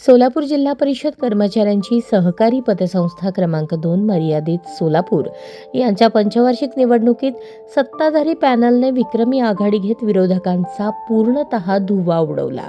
सोलापूर जिल्हा परिषद कर्मचाऱ्यांची सहकारी पतसंस्था क्रमांक दोन मर्यादित सोलापूर. यांच्या पंचवार्षिक निवडणुकीत सत्ताधारी पॅनलने विक्रमी आघाडी घेत विरोधकांचा पूर्णतः धुव्वा उडवला.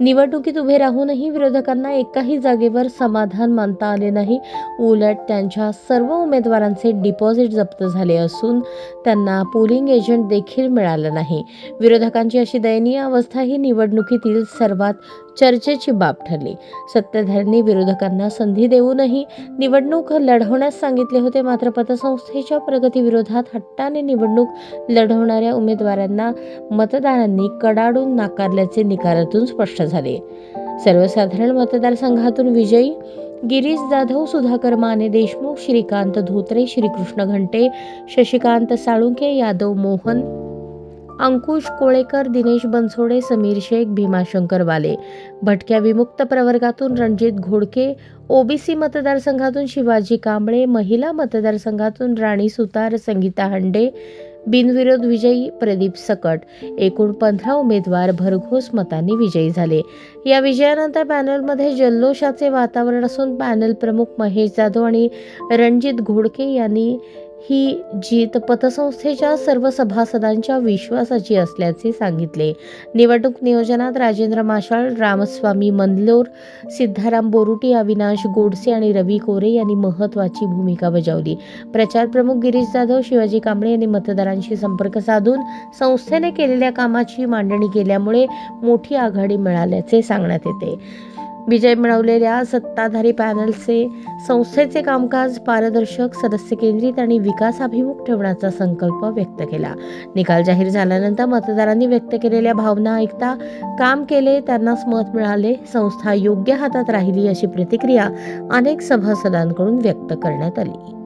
निवडणुकीत उभे राहूनही विरोधकांना एकाही जागेवर समाधान मानता आले नाही. उलट त्यांच्या सर्व उमेदवारांचे डिपॉझिट जप्त झाले असून त्यांना पोलिंग एजंट देखील मिळालं नाही. विरोधकांची अशी दयनीय अवस्था ही निवडणुकीतील सर्वात चर्चेची बाब ठरली. सत्ताधाऱ्यांनी विरोधकांना संधी देऊनही निवडणूक लढवण्यास सांगितले होते. मात्र पतसंस्थेच्या प्रगतीविरोधात हट्टाने निवडणूक लढवणाऱ्या उमेदवारांना मतदारांनी कडाडून नाकारल्याचे निकालातून स्पष्ट झाले. सर्वसाधारण मतदारसंघातून विजयी गिरीश जाधव सुधाकर माने देशमुख श्रीकांत धोत्रे श्रीकृष्ण घंटे शशिकांत साळुंके यादव मोहन अंकुश कोळेकर दिनेश बनसोडे समीर शेख भीमाशंकर वाले भटक्या विमुक्त प्रवर्गातून रणजित घोडके ओबीसी मतदारसंघातून शिवाजी कांबळे महिला मतदारसंघातून राणी सुतार संगीता हंडे बिनविरोध विजयी प्रदीप सकट. एकूण पंधरा उमेदवार भरघोस मतांनी विजयी झाले. या विजयानंतर पॅनलमध्ये जल्लोषाचे वातावरण असून पॅनल प्रमुख महेश जाधव आणि रणजित घोडके यांनी ही जीत पतसंस्थेच्या सर्व सभासदांच्या विश्वासाची असल्याचे सांगितले. निवडणूक नियोजनात राजेंद्र माशाळ रामस्वामी मंदलोर सिद्धाराम बोरुटी अविनाश गोडसे आणि रवी कोरे यांनी महत्त्वाची भूमिका बजावली. प्रचार प्रमुख गिरीश जाधव शिवाजी कांबळे यांनी मतदारांशी संपर्क साधून संस्थेने केलेल्या कामाची मांडणी केल्यामुळे मोठी आघाडी मिळाल्याचे सांगण्यात येते. विजय मिळवलेल्या सत्ताधारी पॅनलचे संस्थेचे कामकाज पारदर्शक सदस्य केंद्रित आणि विकासाभिमुख ठेवण्याचा संकल्प व्यक्त केला. निकाल जाहीर झाल्यानंतर मतदारांनी व्यक्त केलेल्या भावना ऐकता काम केले त्यांनाच मत मिळाले संस्था योग्य हातात राहिली अशी प्रतिक्रिया अनेक सभासदांकडून व्यक्त करण्यात आली.